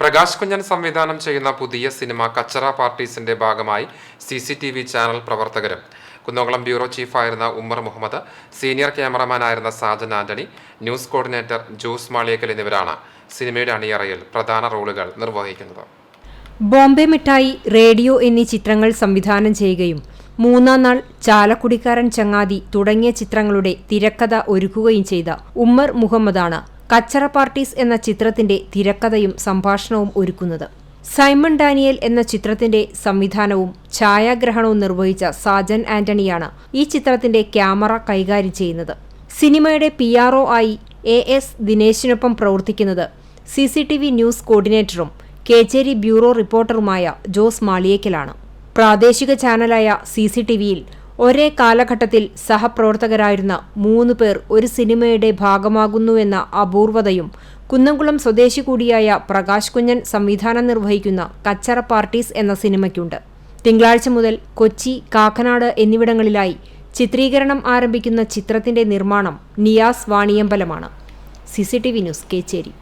പ്രകാശ് കുഞ്ഞൻ സംവിധാനം ചെയ്യുന്ന പുതിയ സിനിമ കച്ചറ പാർട്ടീസിന്റെ ഭാഗമായി C C T V channel പ്രവർത്തകരും കുന്നംകുളം ബ്യൂറോ ചീഫായിരുന്ന ഉമ്മർ മുഹമ്മദ് സീനിയർ ക്യാമറമാനായിരുന്ന സാജൻ ആന്റണി ന്യൂസ് കോർഡിനേറ്റർ ജോസ് മാളിയക്കൽ എന്നിവരാണ് സിനിമയുടെ അണിയറയിൽ പ്രധാന റോളുകൾ നിർവഹിക്കുന്നത്. ബോംബെ മിഠായി റേഡിയോ എന്നീ ചിത്രങ്ങൾ സംവിധാനം ചെയ്യുകയും മൂന്നാം നാൾ ചാലക്കുടിക്കാരൻ ചങ്ങാതി തുടങ്ങിയ ചിത്രങ്ങളുടെ തിരക്കഥ ഒരുക്കുകയും ചെയ്ത ഉമ്മർ മുഹമ്മദാണ് കച്ചറ പാർട്ടീസ് എന്ന ചിത്രത്തിന്റെ തിരക്കഥയും സംഭാഷണവും ഒരുക്കുന്നത്. സൈമൺ ഡാനിയൽ എന്ന ചിത്രത്തിന്റെ സംവിധാനവും ഛായാഗ്രഹണവും നിർവഹിച്ച സാജൻ ആന്റണിയാണ് ഈ ചിത്രത്തിന്റെ ക്യാമറ കൈകാര്യം ചെയ്യുന്നത്. സിനിമയുടെ പി ആയി എ എസ് ദിനേശിനൊപ്പം പ്രവർത്തിക്കുന്നത് C C T V news കോർഡിനേറ്ററും Kecheri bureau റിപ്പോർട്ടറുമായ ജോസ് മാളിയേക്കലാണ്. പ്രാദേശിക ചാനലായ സി സി ടി വിയിൽ ഒരേ കാലഘട്ടത്തിൽ സഹപ്രവർത്തകരായിരുന്ന മൂന്ന് പേർ ഒരു സിനിമയുടെ ഭാഗമാകുന്നുവെന്ന അപൂർവതയും കുന്നംകുളം സ്വദേശി കൂടിയായ പ്രകാശ് കുഞ്ഞൻ സംവിധാനം നിർവഹിക്കുന്ന കച്ചറ പാർട്ടീസ് എന്ന സിനിമയ്ക്കുണ്ട്. തിങ്കളാഴ്ച മുതൽ കൊച്ചി കാക്കനാട് എന്നിവിടങ്ങളിലായി ചിത്രീകരണം ആരംഭിക്കുന്ന ചിത്രത്തിന്റെ നിർമ്മാണം നിയാസ് വാണിയമ്പലമാണ്. CCTV news Kechery.